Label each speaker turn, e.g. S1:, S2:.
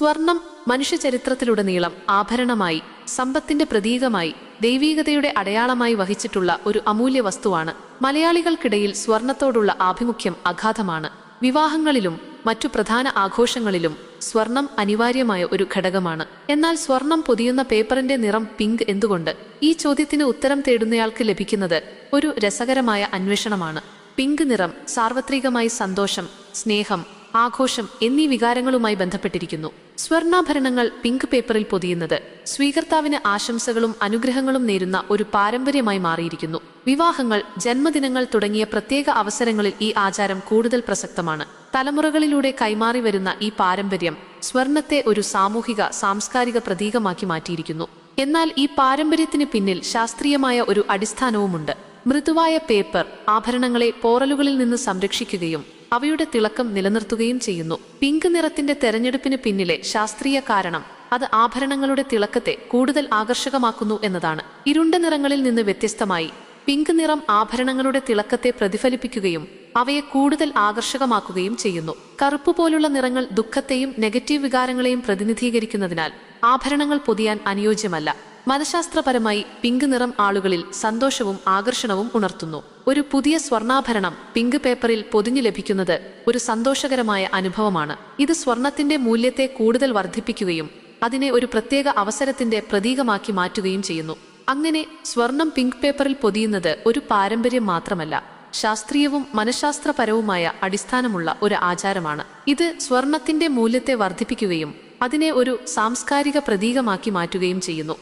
S1: സ്വർണം മനുഷ്യചരിത്രത്തിലുടനീളം ആഭരണമായി സമ്പത്തിന്റെ പ്രതീകമായി ദൈവീകതയുടെ അടയാളമായി വഹിച്ചിട്ടുള്ള ഒരു അമൂല്യ വസ്തുവാണ്. മലയാളികൾക്കിടയിൽ സ്വർണത്തോടുള്ള ആഭിമുഖ്യം അഗാധമാണ്. വിവാഹങ്ങളിലും മറ്റു പ്രധാന ആഘോഷങ്ങളിലും സ്വർണം അനിവാര്യമായ ഒരു ഘടകമാണ്. എന്നാൽ സ്വർണം പൊതിയുന്ന പേപ്പറിന്റെ നിറം പിങ്ക് എന്തുകൊണ്ട്? ഈ ചോദ്യത്തിന് ഉത്തരം തേടുന്നയാൾക്ക് ലഭിക്കുന്നത് ഒരു രസകരമായ അന്വേഷണമാണ്. പിങ്ക് നിറം സാർവത്രികമായി സന്തോഷം സ്നേഹം ആഘോഷം എന്നീ വികാരങ്ങളുമായി ബന്ധപ്പെട്ടിരിക്കുന്നു. സ്വർണാഭരണങ്ങൾ പിങ്ക് പേപ്പറിൽ പൊതിയുന്നത് സ്വീകർത്താവിന് ആശംസകളും അനുഗ്രഹങ്ങളും നേരുന്ന ഒരു പാരമ്പര്യമായി മാറിയിരിക്കുന്നു. വിവാഹങ്ങൾ ജന്മദിനങ്ങൾ തുടങ്ങിയ പ്രത്യേക അവസരങ്ങളിൽ ഈ ആചാരം കൂടുതൽ പ്രസക്തമാണ്. തലമുറകളിലൂടെ കൈമാറി വരുന്ന ഈ പാരമ്പര്യം സ്വർണത്തെ ഒരു സാമൂഹിക സാംസ്കാരിക പ്രതീകമാക്കി മാറ്റിയിരിക്കുന്നു. എന്നാൽ ഈ പാരമ്പര്യത്തിന് പിന്നിൽ ശാസ്ത്രീയമായ ഒരു അടിസ്ഥാനവുമുണ്ട്. മൃദുവായ പേപ്പർ ആഭരണങ്ങളെ പോറലുകളിൽ നിന്ന് സംരക്ഷിക്കുകയും അവയുടെ തിളക്കം നിലനിർത്തുകയും ചെയ്യുന്നു. പിങ്ക് നിറത്തിന്റെ തെരഞ്ഞെടുപ്പിന് പിന്നിലെ ശാസ്ത്രീയ കാരണം അത് ആഭരണങ്ങളുടെ തിളക്കത്തെ കൂടുതൽ ആകർഷകമാക്കുന്നു എന്നതാണ്. ഇരുണ്ട നിറങ്ങളിൽ നിന്ന് വ്യത്യസ്തമായി പിങ്ക് നിറം ആഭരണങ്ങളുടെ തിളക്കത്തെ പ്രതിഫലിപ്പിക്കുകയും അവയെ കൂടുതൽ ആകർഷകമാക്കുകയും ചെയ്യുന്നു. കറുപ്പ് പോലുള്ള നിറങ്ങൾ ദുഃഖത്തെയും നെഗറ്റീവ് വികാരങ്ങളെയും പ്രതിനിധീകരിക്കുന്നതിനാൽ ആഭരണങ്ങൾ പൊതിയാൻ അനുയോജ്യമല്ല. മനഃശാസ്ത്രപരമായി പിങ്ക് നിറം ആളുകളിൽ സന്തോഷവും ആകർഷണവും ഉണർത്തുന്നു. ഒരു പുതിയ സ്വർണാഭരണം പിങ്ക് പേപ്പറിൽ പൊതിഞ്ഞു ലഭിക്കുന്നത് ഒരു സന്തോഷകരമായ അനുഭവമാണ്. ഇത് സ്വർണത്തിന്റെ മൂല്യത്തെ കൂടുതൽ വർദ്ധിപ്പിക്കുകയും അതിനെ ഒരു പ്രത്യേക അവസരത്തിന്റെ പ്രതീകമാക്കി മാറ്റുകയും ചെയ്യുന്നു. അങ്ങനെ സ്വർണം പിങ്ക് പേപ്പറിൽ പൊതിയുന്നത് ഒരു പാരമ്പര്യം മാത്രമല്ല ശാസ്ത്രീയവും മനഃശാസ്ത്രപരവുമായ അടിസ്ഥാനമുള്ള ഒരു ആചാരമാണ്. ഇത് സ്വർണത്തിന്റെ മൂല്യത്തെ വർദ്ധിപ്പിക്കുകയും അതിനെ ഒരു സാംസ്കാരിക പ്രതീകമാക്കി മാറ്റുകയും ചെയ്യുന്നു.